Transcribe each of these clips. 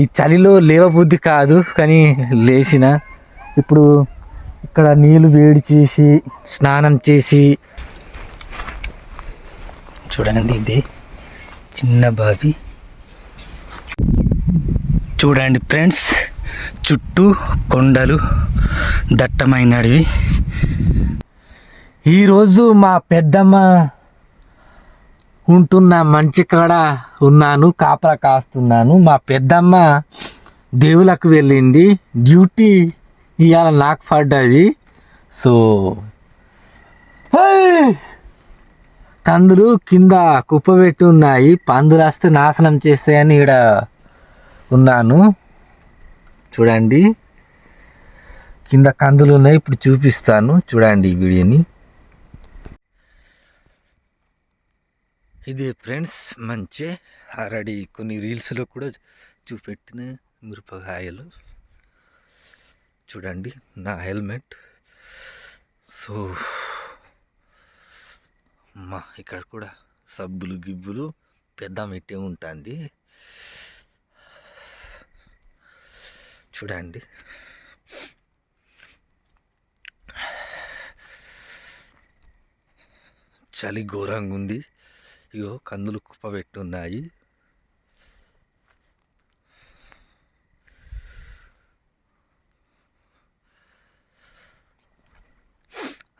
ఈ చలిలో లేవబుద్ధి కాదు కానీ లేచిన. ఇప్పుడు ఇక్కడ నీళ్ళు వేడి చేసి స్నానం చేసి. చూడండి ఇది చిన్న బావి. చూడండి ఫ్రెండ్స్ చుట్టూ కొండలు దట్టమైన అడవి ఈరోజు మా పెద్దమ్మ ఉంటున్న మంచి కాడ ఉన్నాను కాపలా కాస్తున్నాను. మా పెద్దమ్మ దేవులకు వెళ్ళింది. డ్యూటీ ఇవాళ నాకు పడ్డది. సో కందులు కింద కుప్పబెట్టి ఉన్నాయి. పందులు వస్తే నాశనం చేస్తాయని ఇక్కడ ఉన్నాను. చూడండి. కింద కందులు ఉన్నాయి. ఇప్పుడు చూపిస్తాను. చూడండి ఈ వీడియోని. ఇది ఫ్రెండ్స్ మంచి. ఆల్రెడీ కొన్ని రీల్స్లో కూడా చూపెట్టిన మిరపకాయలు చూడండి నా హెల్మెట్. సో మా ఇక్కడ కూడా సబ్బులు గిబ్బులు పెద్ద మెట్టే ఉంటుంది. చూడండి. చలి ఘోరంగా ఉంది ఇగో కందులు కుప్ప పెట్టున్నాయి.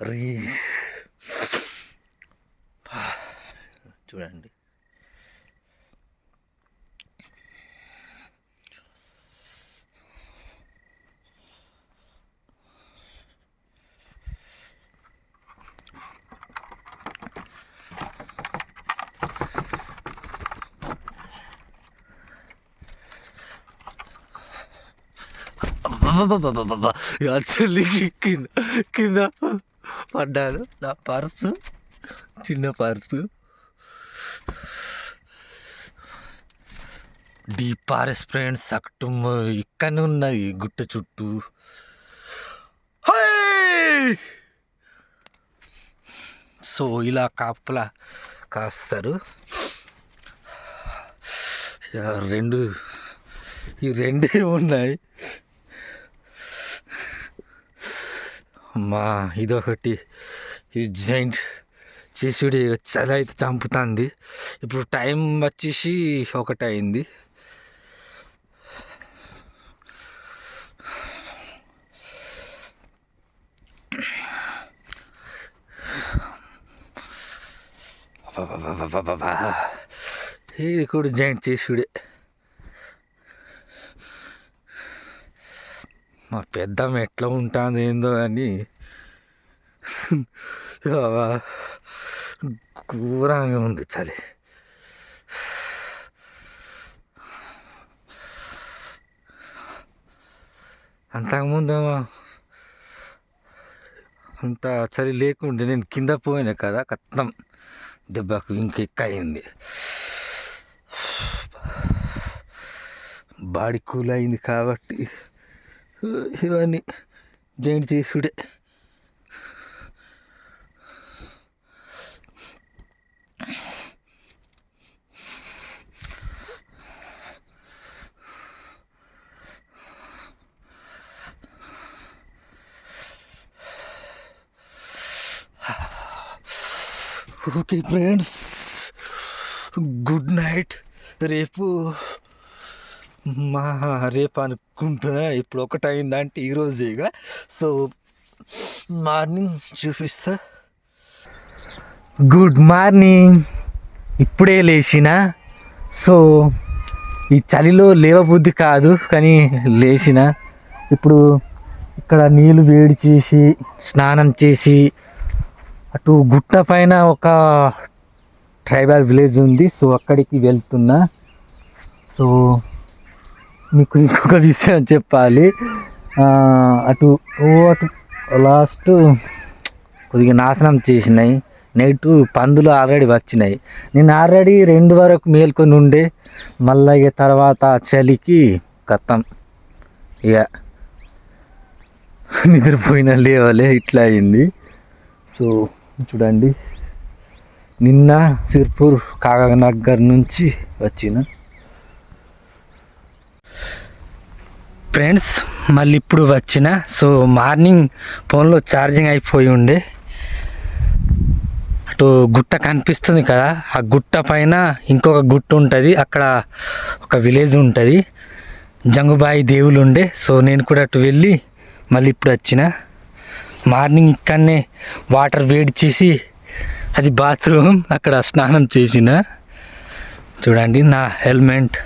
రీ. చూడండి. చెల్లి ఇక కింద కింద పడ్డాను. నా పర్సు. చిన్న పర్సు. డీప్ ఫారెస్ట్ ఫ్రెండ్స్ అక్కటం ఇక్కడనే ఉన్నది గుట్ట చుట్టూ. సో ఇలా కాపలా కాస్తారు. రెండు ఈ రెండే ఉన్నాయి. మా ఇదొకటి. ఈ జాయింట్ చేసుడు చలి అయితే చంపుతుంది. ఇప్పుడు టైం వచ్చేసి ఒకటి అయింది ఇది కూడా జాయింట్ చేసుడే. మా పెద్దమ్మ ఎట్లా ఉంటుంది ఏందో అని. ఘోరంగా ఉంది చలి. అంతకుముందేమో అంత చలి లేకుండే నేను కింద పోయినా కదా కత్తం దెబ్బకు ఇంకెక్కయింది బాడీ కూల్ అయింది కాబట్టి ఇవన్నీ joint చేసుడే. Okay friends good night. రేపు మా రేపు అనుకుంటున్నా ఇప్పుడు ఒకటి ఈరోజే ఈరోజేగా సో మార్నింగ్ చూపిస్తా. Good morning. ఇప్పుడే లేచిన. సో ఈ చలిలో లేవబుద్ధి కాదు కానీ లేచిన. ఇప్పుడు ఇక్కడ నీళ్ళు వేడి చేసి స్నానం చేసి అటు గుట్ట పైన ఒక ట్రైబల్ విలేజ్ ఉంది సో అక్కడికి వెళ్తున్నా. సో మీకు ఇంకొక విషయం చెప్పాలి అటు ఓ అటు లాస్ట్ కొద్దిగా నాశనం చేసినాయి. నైట్ పందులు ఆల్రెడీ వచ్చినాయి. నేను ఆల్రెడీ రెండు వరకు మేల్కొని ఉండే. మళ్ళీ ఇక తర్వాత చలికి కత్తం. ఇక నిద్రపోయిన లేవలే ఇట్లా అయింది. సో చూడండి. నిన్న సిర్పూర్ కాగనగర్ నుంచి వచ్చిన ఫ్రెండ్స్ మళ్ళీ ఇప్పుడు వచ్చిన సో మార్నింగ్ ఫోన్లో ఛార్జింగ్ అయిపోయి ఉండే. అటు గుట్ట కనిపిస్తుంది కదా ఆ గుట్ట పైన ఇంకొక గుట్ట ఉంటుంది అక్కడ ఒక విలేజ్ ఉంటుంది. జంగుబాయి దేవులు ఉండే సో నేను కూడా అటు వెళ్ళి మళ్ళీ ఇప్పుడు వచ్చిన. మార్నింగ్ ఇక్కడనే వాటర్ వేడి చేసి అది బాత్రూమ్ అక్కడ స్నానం చేసిన. చూడండి నా హెల్మెట్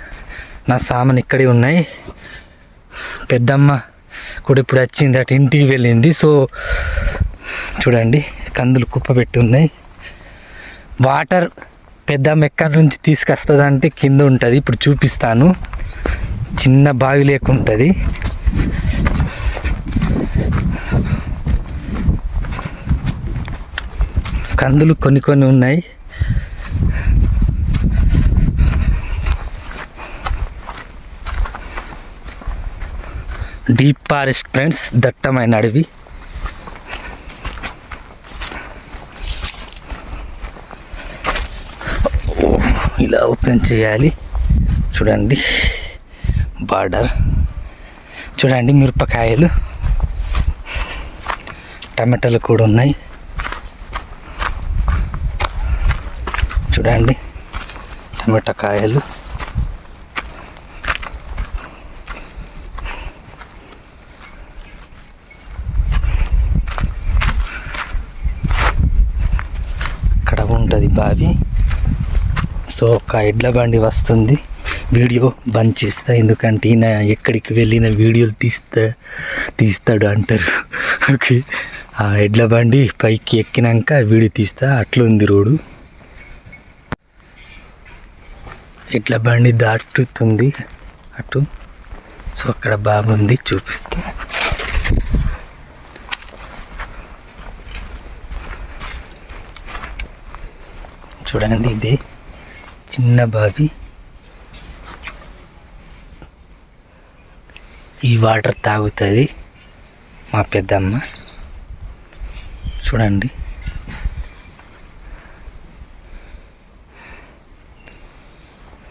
నా సామాన్ ఇక్కడే ఉన్నాయి. పెద్దమ్మ కూడా ఇప్పుడు వచ్చింది అటు ఇంటికి వెళ్ళింది. సో చూడండి కందులు కుప్ప పెట్టి ఉన్నాయి. వాటర్ పెద్దమ్మ ఎక్కడి నుంచి తీసుకొస్తుంది అంటే కింద ఉంటుంది. ఇప్పుడు చూపిస్తాను. చిన్న బావి లేకుంటుంది కందులు కొన్ని కొన్ని ఉన్నాయి. డీప్ ఫారెస్ట్ ఫ్రెండ్స్ దట్టమైన అడవి. ఇలా ఓపెన్ చేయాలి. చూడండి బార్డర్. చూడండి మిరపకాయలు. టమాటాలు కూడా ఉన్నాయి. చూడండి టమాటా కాయలు. ఇక్కడ బావి. సో ఒక ఎడ్ల బండి వస్తుంది. వీడియో బంద్ చేస్తా ఎందుకంటే ఈయన ఎక్కడికి వెళ్ళిన వీడియోలు తీస్తా తీస్తాడు అంటారు. ఓకే. ఆ ఎడ్ల బండి పైకి ఎక్కినాక వీడియో తీస్తా అట్లుంది రోడ్డు. ఎడ్ల బండి దాటుతుంది. అటు. సో అక్కడ బాగుంది చూపిస్తా. చూడండి ఇది చిన్న బావి. ఈ వాటర్ తాగుతుంది మా పెద్దమ్మ. చూడండి.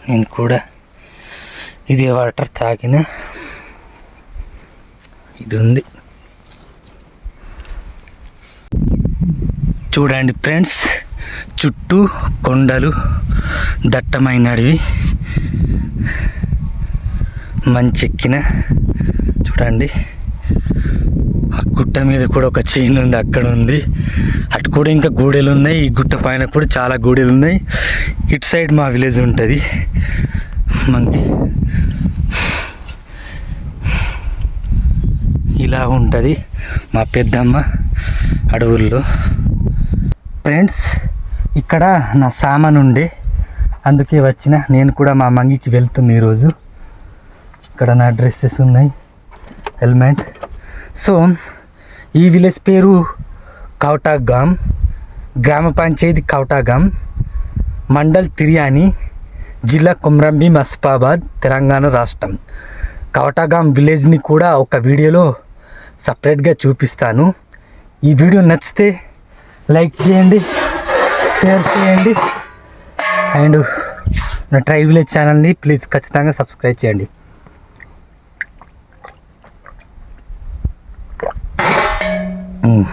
నేను కూడా ఇది వాటర్ తాగిన. ఇది ఉంది చూడండి ఫ్రెండ్స్. చుట్టూ కొండలు దట్టమైన అడవి మంచెక్కిన చూడండి. ఆ గుట్ట మీద కూడా ఒక చైన్ ఉంది అక్కడ ఉంది. అటు కూడా ఇంకా గూడెలు ఉన్నాయి ఈ గుట్ట పైన కూడా చాలా గూడెలు ఉన్నాయి. ఇటు సైడ్ మా విలేజ్ ఉంటుంది. మనకి ఇలా ఉంటుంది మా పెద్దమ్మ అడవుల్లో. ఫ్రెండ్స్ ఇక్కడ నా సామాన్ ఉండే అందుకే వచ్చిన నేను కూడా మా మంగికి వెళ్తున్నా ఈరోజు. ఇక్కడ నా డ్రెస్సెస్ ఉన్నాయి హెల్మెట్. సో ఈ విలేజ్ పేరు కౌటాగామ్ గ్రామ పంచాయతీ కౌటాగాం మండల్ తిరియాని జిల్లా కుమ్రంబి మస్పాబాద్ తెలంగాణ రాష్ట్రం. కవటాగాం విలేజ్ని కూడా ఒక వీడియోలో సపరేట్గా చూపిస్తాను. ఈ వీడియో నచ్చితే లైక్ చేయండి. షేర్ చేయండి అండ్ నా ట్రై విలేజ్ ఛానల్ని ప్లీజ్ ఖచ్చితంగా సబ్స్క్రైబ్ చేయండి Mm.